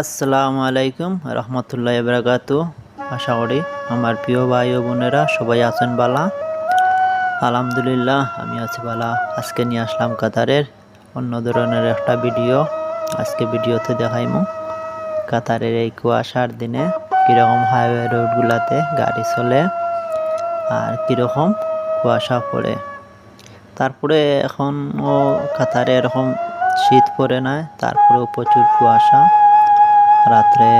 আসসালামু আলাইকুম রহমতুল্লাহ বরাকাতু। আশা করি আমার প্রিয় ভাই ও বোনেরা সবাই আছেন বালা। আলহামদুলিল্লাহ, আমি আছি বালা। আজকে নিয়ে আসলাম কাতারের অন্য ধরনের একটা ভিডিও। আজকে ভিডিওতে দেখাইমু কাতারের এই কুয়াশার দিনে কীরকম হাইওয়ে রোডগুলাতে গাড়ি চলে আর কীরকম কুয়াশা পড়ে। তারপরে এখনও কাতারে এরকম শীত পড়ে না তারপরেও প্রচুর কুয়াশা। রাত্রে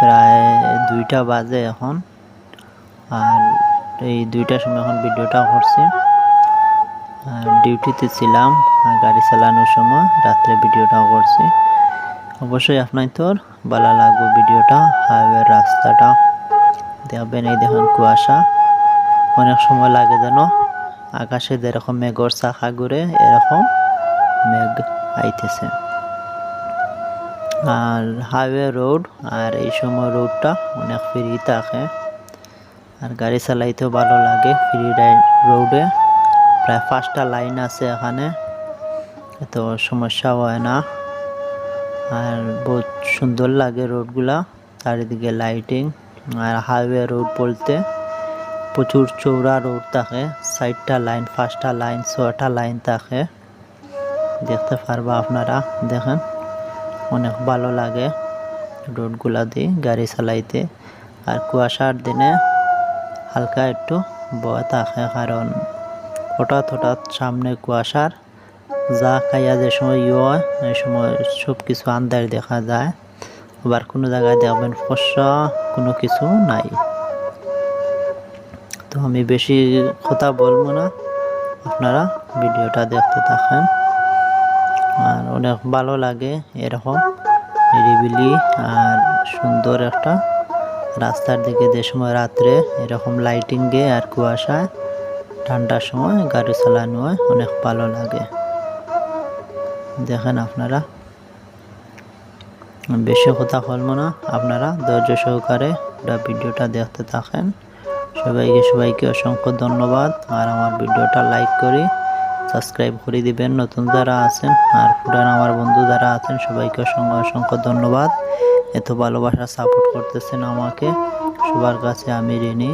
প্রায় দুইটা বাজে এখন। আর এই দুইটার সময় এখন ভিডিওটা করছি। ডিউটিতে ছিলাম গাড়ি চালানোর সময় রাত্রে ভিডিওটা করছি। অবশ্যই আপনার তোর ভালো লাগবে ভিডিওটা হাইওয়ে রাস্তাটা। দেখবেন এই দেখুন কুয়াশা। অনেক সময় লাগে যেন আকাশে যেরকম মেঘর শাখা ঘুরে এরকম মেঘ আইতেছে। আর হাইওয়ে রোড আর এই সময় রোডটা অনেক ফ্রি থাকে। আর গাড়ি চালাইতেও ভালো লাগে ফ্রি রোডে প্রায় পাঁচটা লাইন আছে এখানে, এত সমস্যা হয় না। আর বহুত সুন্দর লাগে রোডগুলা চারিদিকে লাইটিং আর হাইওয়ে রোড বলতে প্রচুর চৌড়া রোড থাকে, চারটা লাইন পাঁচটা লাইন ছটা লাইন থাকে। দেখতে পারবা আপনারা, দেখেন। অনেক ভালো লাগে রোডগুলা দিয়ে, গাড়ি চালাইতে। আর কুয়াশার দিনে হালকা একটু ভয় থাকে, কারণ হঠাৎ হঠাৎ সামনে কুয়াশার, যা খাইয়া যে সময় ইয়ে হয় এই সময় সব কিছু আন্দার দেখা যায়। আবার কোনো জায়গায় দেখবেন ফসা কোনো কিছু নাই। তো আমি বেশি কথা বলব না। আপনারা ভিডিওটা দেখতে থাকেন। আর অনেক ভালো লাগে এরকম নিরিবিলি আর সুন্দর একটা রাস্তার দিকে যে সময় রাত্রে এরকম লাইটিং দিয়ে আর কুয়াশায় ঠান্ডার সময় গাড়ি চালানো হয় অনেক ভালো লাগে। দেখেন আপনারা। বেশি কথা বলব না। আপনারা ধৈর্য সহকারে ভিডিওটা দেখতে থাকেন। সবাইকে সবাইকে অসংখ্য ধন্যবাদ। আর আমার ভিডিওটা লাইক করি। সাবস্ক্রাইব করে দিবেন, নতুন যারা আছেন আর পুরান আমার বন্ধু যারা আছেন, সবাইকে অসংখ্য অসংখ্য ধন্যবাদ। এত ভালোবাসা সাপোর্ট করতেছেন আমাকে। সবার কাছে আমি ঋণী।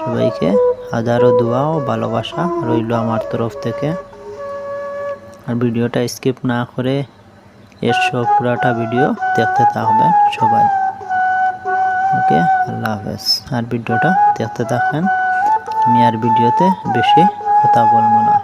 সবাইকে হাজারো দোয়া ও ভালোবাসা রইল আমার তরফ থেকে। আর ভিডিওটা স্কিপ না করে এর সব পুরাটা ভিডিও দেখতে থাকবেন সবাই। ওকে, আল্লাহ হাফেজ। আর ভিডিওটা দেখতে থাকেন। আমি আর ভিডিওতে বেশি কথা বলব না।